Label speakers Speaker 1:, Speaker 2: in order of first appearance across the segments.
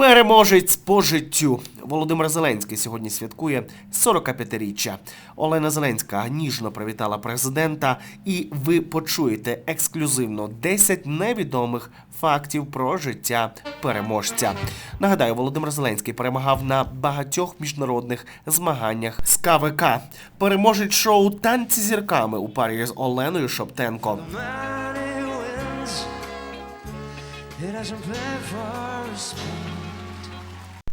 Speaker 1: Переможець по життю. Володимир Зеленський сьогодні святкує 45-річчя. Олена Зеленська ніжно привітала президента, і ви почуєте ексклюзивно 10 невідомих фактів про життя переможця. Нагадаю, Володимир Зеленський перемагав на багатьох міжнародних змаганнях з КВК. Переможець шоу танці зірками у парі з Оленою Шоптенко.
Speaker 2: he doesn't play for respect.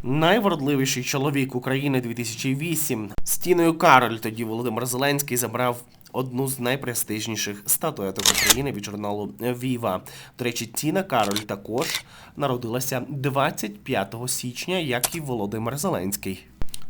Speaker 1: Найвродливіший чоловік України 2008. Стіною Кароль тоді Володимир Зеленський забрав одну з найпрестижніших статуеток України від журналу Віва. До речі, Тіна Кароль також народилася 25 січня, як і Володимир Зеленський.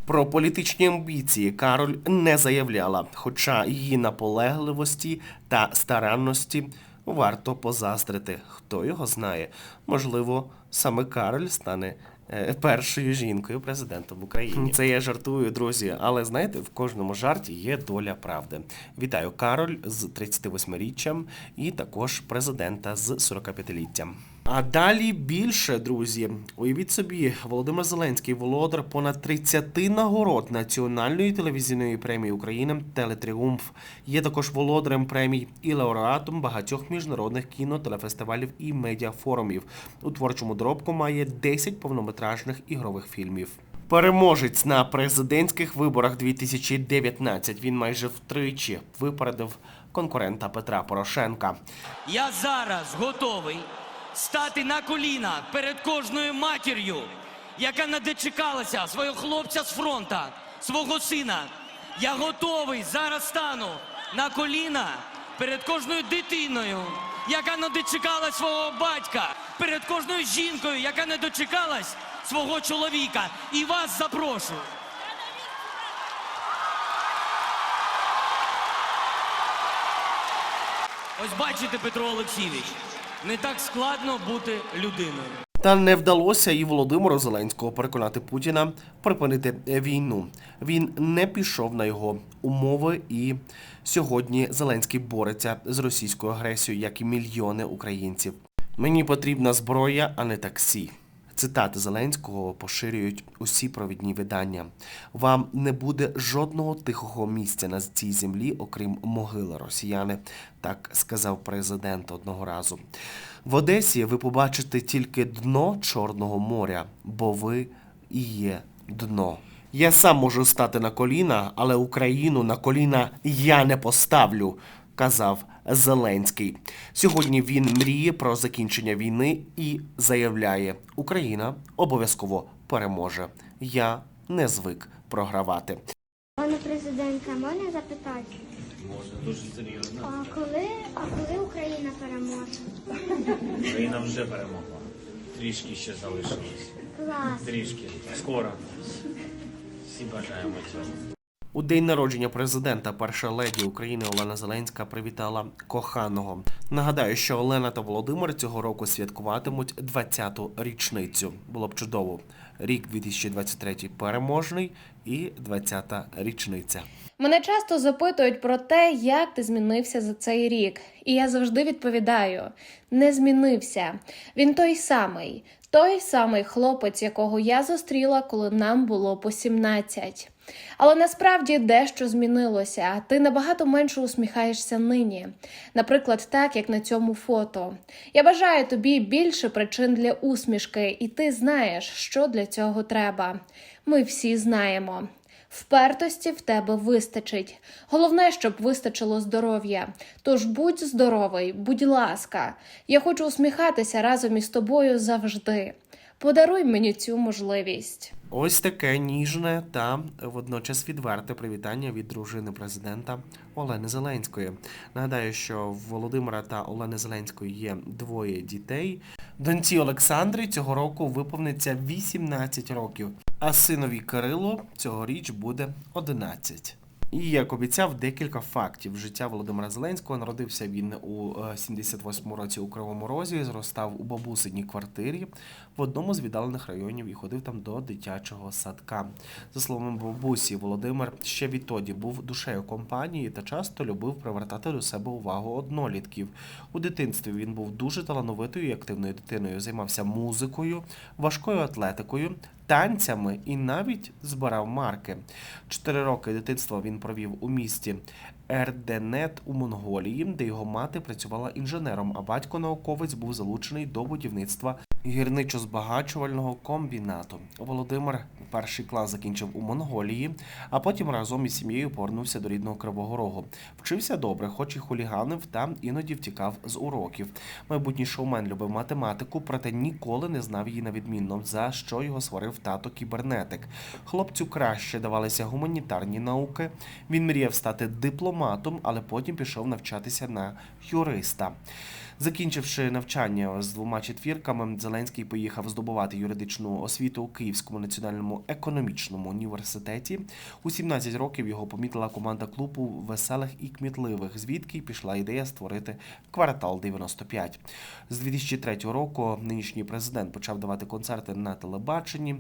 Speaker 1: Про політичні амбіції Кароль не заявляла, хоча її наполегливості та старанності варто позаздрити. Хто його знає? Можливо, саме Кароль стане е, першою жінкою президентом України. Це я жартую, друзі. Але знаєте, в кожному жарті є доля правди. Вітаю Кароль з 38-річчям і також президента з 45-літтям. А далі більше, друзі. Уявіть собі, Володимир Зеленський володар понад 30 нагород Національної телевізійної премії України Телетріумф. Є також володарем премій і лауреатом багатьох міжнародних кіно, телефестивалів і медіафорумів. У творчому доробку має 10 повнометражних ігрових фільмів. Переможець на президентських виборах 2019. Він майже втричі випередив конкурента Петра Порошенка.
Speaker 3: Я зараз готовий стати на коліна перед кожною матір'ю, яка не дочекалася свого хлопця з фронта, свого сина. Я готовий зараз стану на коліна перед кожною дитиною, яка не дочекалась свого батька, перед кожною жінкою, яка не дочекалась свого чоловіка. І вас запрошую. Ось бачите, Петро Олексійович, не так складно бути людиною.
Speaker 1: Та не вдалося і Володимиру Зеленського переконати Путіна припинити війну. Він не пішов на його умови, і сьогодні Зеленський бореться з російською агресією, як і мільйони українців. Мені потрібна зброя, а не таксі. Цитати Зеленського поширюють усі провідні видання. Вам не буде жодного тихого місця на цій землі, окрім могили росіяни, так сказав президент одного разу. В Одесі ви побачите тільки дно Чорного моря, бо ви і є дно. Я сам можу стати на коліна, але Україну на коліна я не поставлю казав Зеленський. Сьогодні він мріє про закінчення війни і заявляє: Україна обов'язково переможе. Я не звик програвати.
Speaker 4: Пане президенте, можна запитати?
Speaker 5: Можна дуже серйозно.
Speaker 4: А коли, а коли Україна переможе?
Speaker 5: Україна вже перемогла. Трішки ще залишилось.
Speaker 4: Клас.
Speaker 5: Трішки. Скоро. Всі бажаємо цього.
Speaker 1: У день народження президента перша леді України Олена Зеленська привітала коханого. Нагадаю, що Олена та Володимир цього року святкуватимуть 20-ту річницю. Було б чудово. Рік 2023 переможний і 20-та річниця.
Speaker 6: Мене часто запитують про те, як ти змінився за цей рік, і я завжди відповідаю: не змінився. Він той самий, той самий хлопець, якого я зустріла, коли нам було по 17. Але насправді дещо змінилося, ти набагато менше усміхаєшся нині. Наприклад, так як на цьому фото. Я бажаю тобі більше причин для усмішки, і ти знаєш, що для цього треба. Ми всі знаємо. Впертості в тебе вистачить. Головне, щоб вистачило здоров'я. Тож будь здоровий, будь ласка. Я хочу усміхатися разом із тобою завжди. Подаруй мені цю можливість.
Speaker 1: Ось таке ніжне та водночас відверте привітання від дружини президента Олени Зеленської. Нагадаю, що Володимира та Олени Зеленської є двоє дітей. Донці Олександрі цього року виповниться 18 років, а синові Кирило цьогоріч буде 11. І як обіцяв, декілька фактів життя Володимира Зеленського. Народився він у е, 78-му році у Кривому Розі, зростав у бабусиній квартирі в одному з віддалених районів і ходив там до дитячого садка. За словами бабусі, Володимир ще відтоді був душею компанії та часто любив привертати до себе увагу однолітків. У дитинстві він був дуже талановитою і активною дитиною, займався музикою, важкою атлетикою, танцями і навіть збирав марки. Чотири роки дитинства він провів у місті Ерденет у Монголії, де його мати працювала інженером, а батько науковець був залучений до будівництва гірничо-збагачувального комбінату. Володимир перший клас закінчив у Монголії, а потім разом із сім'єю повернувся до рідного Кривого Рогу. Вчився добре, хоч і хуліганив та іноді втікав з уроків. Майбутній шоумен любив математику, проте ніколи не знав її на відмінно, за що його сварив тато кібернетик. Хлопцю краще давалися гуманітарні науки. Він мріяв стати дипломатом, але потім пішов навчатися на юриста. Закінчивши навчання з двома четвірками, Зеленський поїхав здобувати юридичну освіту у Київському національному економічному університеті. У 17 років його помітила команда клубу веселих і кмітливих, звідки пішла ідея створити квартал 95. З 2003 року нинішній президент почав давати концерти на телебаченні,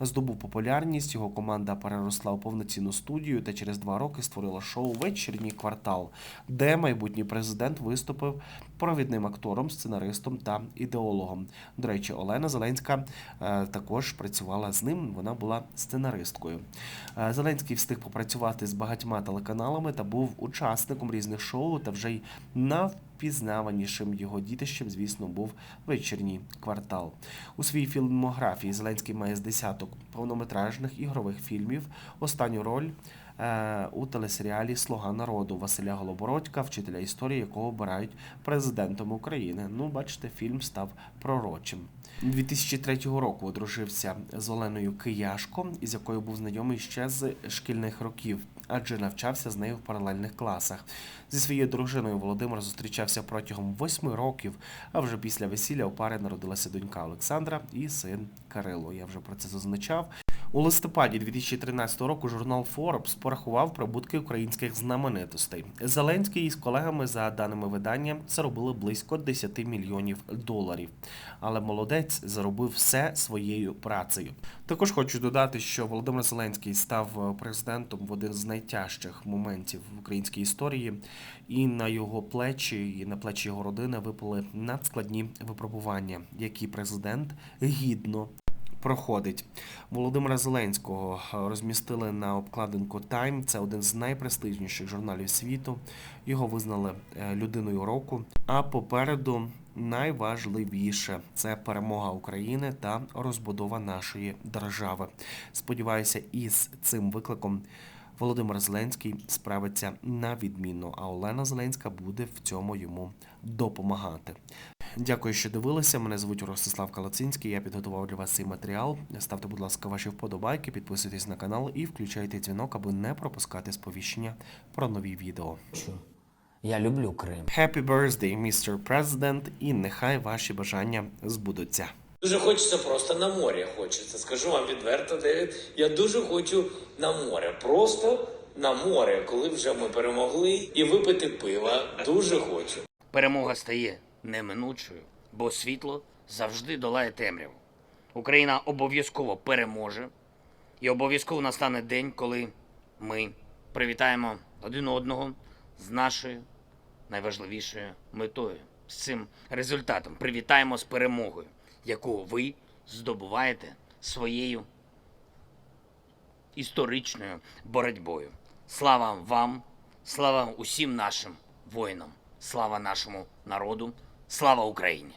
Speaker 1: здобув популярність. Його команда переросла у повноцінну студію та через два роки створила шоу Вечірній квартал, де майбутній президент виступив провідним актором, сценаристом та ідеологом. До речі, Олена Зеленська е, також працювала з ним. Вона була сценаристкою. Е, Зеленський встиг попрацювати з багатьма телеканалами та був учасником різних шоу та вже й навпізнаванішим його дітищем, звісно, був вечірній квартал. У своїй фільмографії Зеленський має з десяток повнометражних ігрових фільмів. Останню роль у телесеріалі Слуга народу Василя Голобородька, вчителя історії, якого обирають президентом України. Ну, бачите, фільм став пророчим. 2003 року одружився з Оленою Кияшко, із якою був знайомий ще з шкільних років, адже навчався з нею в паралельних класах. Зі своєю дружиною Володимир зустрічався протягом восьми років, а вже після весілля у пари народилася донька Олександра і син Кирило. Я вже про це зазначав. У листопаді 2013 року журнал Forbes порахував прибутки українських знаменитостей. Зеленський із колегами, за даними видання, заробили близько 10 мільйонів доларів. Але молодець заробив все своєю працею. Також хочу додати, що Володимир Зеленський став президентом в один з найтяжчих моментів в українській історії, і на його плечі, і на плечі його родини випали надскладні випробування, які президент гідно проходить. Володимира Зеленського е, розмістили на обкладинку Time. Це один з найпрестижніших журналів світу. Його визнали е, людиною року. А попереду найважливіше це перемога України та розбудова нашої держави. Сподіваюся, із цим викликом. Володимир Зеленський справиться на відмінно, а Олена Зеленська буде в цьому йому допомагати. Дякую, що дивилися. Мене звуть Ростислав Калацинський. Я підготував для вас цей матеріал. Ставте, будь ласка, ваші вподобайки, підписуйтесь на канал і включайте дзвінок, аби не пропускати сповіщення про нові відео.
Speaker 7: Я люблю Крим.
Speaker 1: Happy birthday, Mr. President, і нехай ваші бажання збудуться.
Speaker 8: Дуже хочеться просто на море. Хочеться. Скажу вам відверто, Девід. Я дуже хочу на море. Просто на море, коли вже ми перемогли, і випити пива. Дуже хочу.
Speaker 3: Перемога стає неминучою, бо світло завжди долає темряву. Україна обов'язково переможе, і обов'язково настане день, коли ми привітаємо один одного з нашою найважливішою метою, з цим результатом. Привітаємо з перемогою, яку ви здобуваєте своєю історичною боротьбою. Слава вам, слава усім нашим воїнам, слава нашому народу, Слава Україні!